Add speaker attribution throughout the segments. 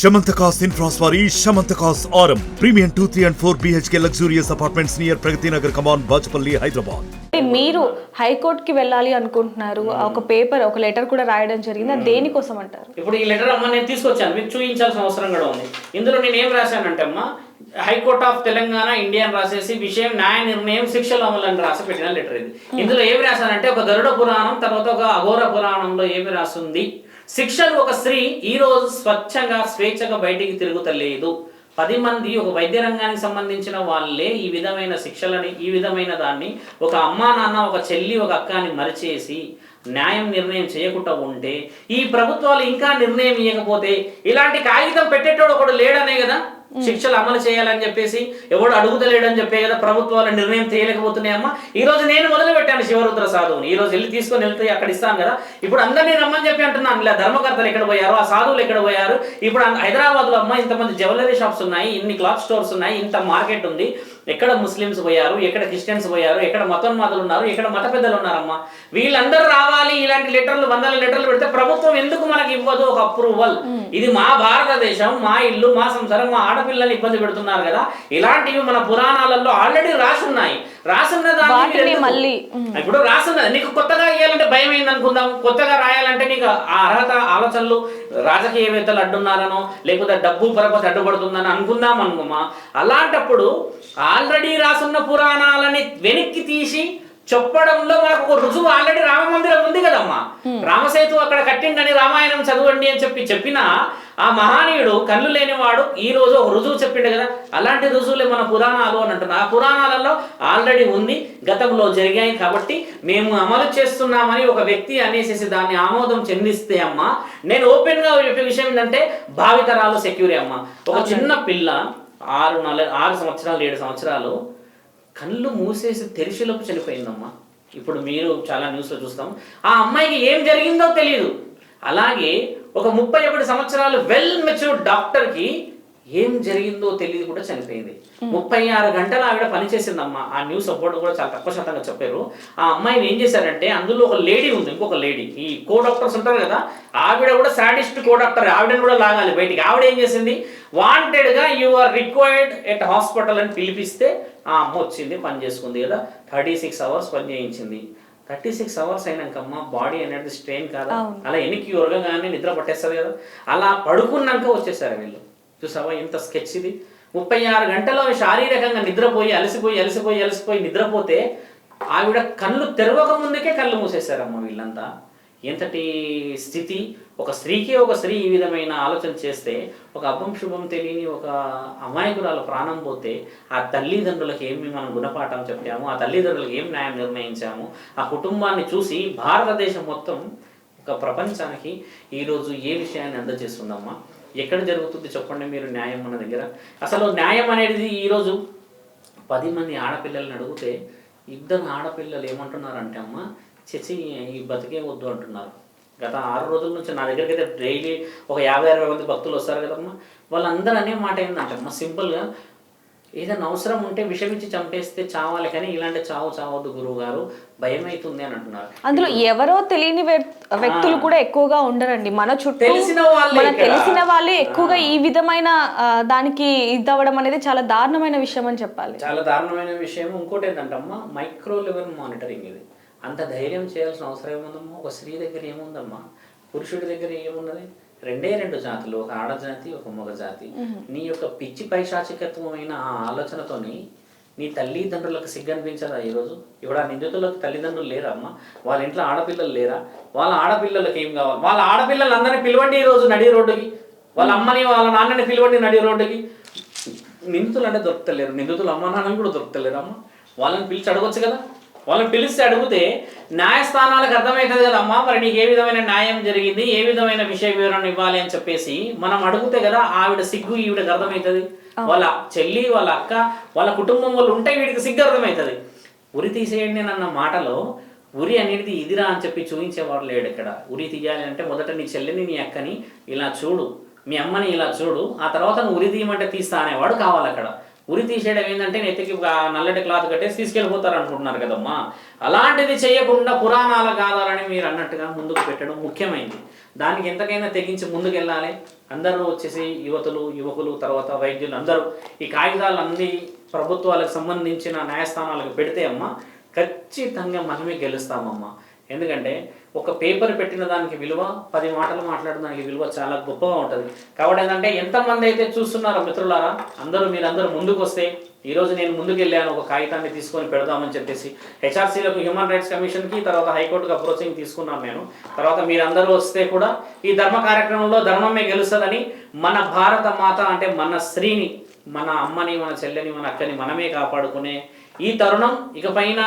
Speaker 1: Shamantakas Infras వారి Shamantakas Aurum. Premium two three and four BHK luxurious apartments near Pragathi Nagar Kaman Bachupally Hyderabad
Speaker 2: మీరు హైకోర్టుకి వెళ్ళాలి అనుకుంటున్నారు. ఒక పేపర్ ఒక లెటర్ కూడా రాయడం జరిగింది. అది దేనికోసం అంటారు
Speaker 3: ఇప్పుడు ఈ లెటర్ అమ్మ నేను తీసుకొచ్చాను. మీకు చూపించాల్సిన అవసరం కూడా ఉంది. ఇందులో నేను ఏం రాశానంటే అమ్మ హైకోర్ట్ ఆఫ్ తెలంగాణ ఇండియా అని రాసేసి విషయం న్యాయ నిర్ణయం శిక్షల అమలు అని రాసి పెట్టిన లెటర్ ఇది. ఇందులో ఏమి రాశానంటే ఒక గరుడ పురాణం తర్వాత ఒక అఘోర పురాణంలో ఏమి రాసింది? శిక్షలు ఒక స్త్రీ ఈ రోజు స్వచ్ఛంగా స్వేచ్ఛగా బయటికి తిరుగుతలేదు. పది మంది ఒక వైద్య రంగానికి సంబంధించిన వాళ్ళే ఈ విధమైన శిక్షలని ఈ విధమైన దాన్ని ఒక అమ్మా నాన్న ఒక చెల్లి ఒక అక్కని మరిచేసి న్యాయం నిర్ణయం చేయకుండా ఉంటే ఈ ప్రభుత్వాలు ఇంకా నిర్ణయం ఇవ్వకపోతే ఇలాంటి కాగితం పెట్టేటోడు ఒకడు లేడనే కదా? శిక్షలు అమలు చేయాలని చెప్పేసి ఎవడు అడుగుతలేడని చెప్పే కదా ప్రభుత్వాలు నిర్ణయం చేయలేకపోతున్నాయమ్మా ఈ రోజు నేను మొదలు పెట్టాను శివరుద్ర సాధువుని. ఈ రోజు వెళ్ళి తీసుకొని వెళ్తే అక్కడ ఇస్తాను కదా. ఇప్పుడు అందరినీ రమ్మని చెప్పి అంటున్నాను. ఇలా ధర్మకర్తలు ఎక్కడ పోయారు? ఆ సాధువులు ఎక్కడ పోయారు? ఇప్పుడు హైదరాబాద్లో అమ్మ ఇంతమంది జ్యువెలరీ షాప్స్ ఉన్నాయి ఇన్ని క్లాత్ స్టోర్స్ ఉన్నాయి ఇంత మార్కెట్ ఉంది. ఎక్కడ ముస్లిమ్స్ పోయారు ఎక్కడ క్రిస్టియన్స్ పోయారు ఎక్కడ మతోన్మాదులు ఉన్నారు ఎక్కడ మత పెద్దలు ఉన్నారమ్మా? వీళ్ళందరూ రావాలి ఇలాంటి లెటర్లు వందల లెటర్లు పెడితే ప్రభుత్వం ఎందుకు మనకి ఇవ్వదు ఒక అప్రూవల్ ఇది మా భారతదేశం మా ఇల్లు మా సంసారం మా ఆడపిల్లల్ని ఇబ్బంది పెడుతున్నారు కదా. ఇలాంటివి మన పురాణాలలో ఆల్రెడీ రాసి ఉన్నాయి రాసున్న దాన్ని
Speaker 2: మళ్ళీ,
Speaker 3: ఇప్పుడు రాస్తున్నది నీకు కొత్తగా ఇవ్వాలంటే భయం అయింది అనుకుందాం. కొత్తగా రాయాలంటే నీకు ఆ అర్హత ఆలోచనలు రాజకీయవేత్తలు అడ్డున్నారనో లేకపోతే డబ్బు పరపతి అడ్డుపడుతుందని అనుకుందాం అనుకోమా? అలాంటప్పుడు ఆల్రెడీ రాసున్న పురాణాలని వెనక్కి తీసి చెప్పడంలో మనకు ఒక రుజువు ఆల్రెడీ రామ మందిరం ఉంది కదమ్మా. రామసేతు అక్కడ కట్టిండని రామాయణం చదవండి అని చెప్పి చెప్పినా ఆ మహానీయుడు కళ్ళు లేనివాడు ఈ రోజు ఒక రుజువు చెప్పిండు కదా అలాంటి రుజువులే మన పురాణాలు అని అంటున్నారు ఆ పురాణాలలో ఆల్రెడీ ఉంది గతంలో జరిగాయి కాబట్టి మేము అమలు చేస్తున్నామని ఒక వ్యక్తి అనేసి దాన్ని ఆమోదం చెందిస్తే అమ్మ నేను ఓపెన్గా చెప్పే విషయం ఏంటంటే భావితరాలు సెక్యూరి అమ్మ. ఒక చిన్న పిల్ల ఆరు నెల ఆరు సంవత్సరాలు ఏడు సంవత్సరాలు కళ్ళు మూసేసి తెరిచిలోపు చనిపోయిందమ్మా. ఇప్పుడు మీరు చాలా న్యూస్లో చూస్తాం. ఆ అమ్మాయికి ఏం జరిగిందో తెలియదు అలాగే ఒక ముప్పై ఒకటి సంవత్సరాలు వెల్ మెచ్యూర్డ్ డాక్టర్కి ఏం జరిగిందో తెలియదు కూడా చనిపోయింది. ముప్పై ఆరు గంటలు ఆవిడ పనిచేసిందమ్మా. ఆ న్యూస్ అప్పుడు కూడా చాలా తక్కువ శాతంగా చెప్పారు. ఆ అమ్మాయిని ఏం చేశారంటే అందులో ఒక లేడీ ఉంది ఇంకొక లేడీ ఈ కో డాక్టర్స్ ఉంటారు కదా ఆవిడ కూడా సాడిస్ట్ కో డాక్టర్ ఆవిడని కూడా లాగాలి బయటికి. ఆవిడ ఏం చేసింది? వాంటెడ్గా you are required at hospital అని పిలిపిస్తే ఆ అమ్మ వచ్చింది పని చేసుకుంది కదా. థర్టీ సిక్స్ అవర్స్ పని చేయించింది. థర్టీ సిక్స్ అవర్స్ అయినాకమ్మ బాడీ అనేది స్ట్రెయిన్ కాదా. అలా ఎనికి ఉరగగానే నిద్ర పట్టేస్తుంది కదా? అలా పడుకున్నాక వచ్చేసారు వీళ్ళు. చూసావా ఎంత స్కెచ్ ఇది? ముప్పై ఆరు గంటల్లో శారీరకంగా నిద్రపోయి అలసిపోయి అలసిపోయి అలసిపోయి నిద్రపోతే ఆవిడ కళ్ళు తెరవక ముందుకే కళ్ళు మూసేశారమ్మ వీళ్ళంతా. ఎంతటి స్థితి? ఒక స్త్రీకి ఒక స్త్రీ ఈ విధమైన ఆలోచన చేస్తే ఒక అభం శుభం తెలియని ఒక అమాయకురాలు ప్రాణం పోతే ఆ తల్లిదండ్రులకు ఏమి మనం గుణపాఠం చెప్పాము? ఆ తల్లిదండ్రులకు ఏం న్యాయం నిర్ణయించాము? ఆ కుటుంబాన్ని చూసి భారతదేశం మొత్తం ఒక ప్రపంచానికి ఈరోజు ఏ విషయాన్ని అందజేస్తుందమ్మా? ఎక్కడ జరుగుతుంది చెప్పండి మీరు న్యాయం మన దగ్గర? అసలు న్యాయం అనేది ఈరోజు పది మంది ఆడపిల్లల్ని అడిగితే ఇద్దరు ఆడపిల్లలు ఏమంటున్నారంటే అమ్మ చచ్చి ఈ బతికే వద్దు అంటున్నారు. గత ఆరు రోజుల నుంచి నా దగ్గరికి అయితే డైలీ ఒక యాభై అరవై మంది భక్తులు వస్తారు కదమ్మా. వాళ్ళందరూ అనే మాట ఏంటంటే అమ్మ సింపుల్గా ఏదైనా అవసరం ఉంటే విషం ఇచ్చి చంపేస్తే చావాలి కానీ ఇలాంటి చావు చావద్దు గురువు గారు భయం అవుతుంది అని అంటున్నారు.
Speaker 2: అందులో ఎవరో తెలియని వ్యక్- వ్యక్తులు కూడా ఎక్కువగా ఉండరండి. మన చుట్టూ
Speaker 3: తెలిసిన వాళ్ళే
Speaker 2: మన. తెలిసిన వాళ్ళే ఎక్కువగా ఈ విధమైన దానికి ఇదవ్వడం అనేది చాలా దారుణమైన విషయం అని చెప్పాలి.
Speaker 3: చాలా దారుణమైన విషయం. ఇంకోటి ఏంటంటమ్మా మైక్రో లెవెల్ మానిటరింగ్ ఇది. అంత ధైర్యం చేయాల్సిన అవసరం ఏముందమ్మా? ఒక స్త్రీ దగ్గర ఏముందమ్మా? పురుషుడి దగ్గర ఏమున్నది? రెండే రెండు జాతులు ఒక ఆడజాతి ఒక మగ జాతి. నీ యొక్క పిచ్చి పైశాచికత్వమైన ఆ ఆలోచనతోని నీ తల్లిదండ్రులకు సిగ్గనిపించదా ఈరోజు? ఇప్పుడు ఆ నిందితులకు తల్లిదండ్రులు లేరా అమ్మా? వాళ్ళ ఇంట్లో ఆడపిల్లలు లేరా? వాళ్ళ ఆడపిల్లలకు ఏం కావాలి? వాళ్ళ ఆడపిల్లలందరినీ పిలవండి ఈరోజు నడి రోడ్డుకి. వాళ్ళ అమ్మని వాళ్ళ నాన్నని పిలవండి నడి రోడ్డుకి. నిందితులు అంటే దొరుకుతలేరు. నిందితులు అమ్మ నాన్నలు కూడా దొరుకుతలేరు అమ్మ. వాళ్ళని పిలిచి అడగొచ్చు కదా? వాళ్ళని పిలిస్తే అడిగితే న్యాయస్థానాలకు అర్థమవుతుంది కదా అమ్మా మరి నీకు ఏ విధమైన న్యాయం జరిగింది ఏ విధమైన విషయ వివరణ ఇవ్వాలి అని చెప్పేసి మనం అడిగితే కదా ఆవిడ సిగ్గు ఈవిడకి అర్థమవుతుంది. వాళ్ళ చెల్లి వాళ్ళ అక్క వాళ్ళ కుటుంబం వాళ్ళు ఉంటే వీడికి సిగ్గు అర్థమవుతుంది. ఉరి తీసేయండి అన్న మాటలో ఉరి అనేది ఇదిరా అని చెప్పి చూపించేవాడు లేడు ఇక్కడ. ఉరి తీయాలి అంటే మొదట నీ చెల్లిని నీ అక్కని ఇలా చూడు మీ అమ్మని ఇలా చూడు ఆ తర్వాత నువ్వు ఉరి తీయమంటే తీస్తా అనేవాడు కావాలి అక్కడ. ఉరి తీసేయడం ఏంటంటే నెత్తికి ఒక నల్లటి క్లాత్ కట్టేసి తీసుకెళ్ళిపోతారు అనుకుంటున్నారు కదమ్మా. అలాంటిది చేయకుండా పురాణాల కాదాలని మీరు అన్నట్టుగా ముందుకు పెట్టడం ముఖ్యమైంది. దానికి ఎంతకైనా తెగించి ముందుకెళ్ళాలి. అందరూ వచ్చేసి యువతులు యువకులు తర్వాత వైద్యులు అందరూ ఈ కాగితాలు అన్ని ప్రభుత్వాలకు సంబంధించిన న్యాయస్థానాలకు పెడితే అమ్మ ఖచ్చితంగా మనమే గెలుస్తామమ్మా. ఎందుకంటే ఒక పేపర్ పెట్టిన దానికి విలువ పది మాటలు మాట్లాడిన దానికి విలువ చాలా గొప్పగా ఉంటుంది. కాబట్టి ఏంటంటే ఎంతమంది అయితే చూస్తున్నారో మిత్రులారా అందరూ మీరందరూ ముందుకు వస్తే ఈరోజు నేను ముందుకు వెళ్ళాను ఒక కాగితాన్ని తీసుకొని పెడదామని చెప్పేసి హెచ్ఆర్సీలకు హ్యూమన్ రైట్స్ కమిషన్కి తర్వాత హైకోర్టుకు అప్రోచింగ్ తీసుకున్నాను నేను. తర్వాత మీరందరూ వస్తే కూడా ఈ ధర్మ కార్యక్రమంలో ధర్మమే గెలుస్తుందని మన భారత మాత అంటే మన స్త్రీని మన అమ్మని మన చెల్లెని మన అక్కని మనమే కాపాడుకునే ఈ తరుణం ఇకపైన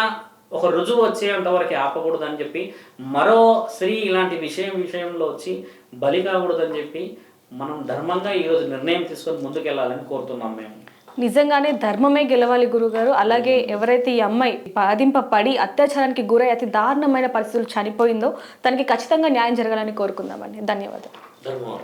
Speaker 3: ఒక రుజువు వచ్చేంత వరకు ఆపకూడదని చెప్పి మరో స్త్రీ ఇలాంటి విషయం విషయంలో వచ్చి బలి కాకూడదని చెప్పి మనం ధర్మంగా ఈరోజు నిర్ణయం తీసుకొని ముందుకెళ్ళాలని కోరుతున్నాం మేము.
Speaker 2: నిజంగానే ధర్మమే గెలవాలి గురుగారు. అలాగే ఎవరైతే ఈ అమ్మాయి బాధింపబడి అత్యాచారానికి గురై అతి దారుణమైన పరిస్థితులు చనిపోయిందో తనకి ఖచ్చితంగా న్యాయం జరగాలని కోరుకుందామండి. ధన్యవాదాలు.
Speaker 3: ధర్మం.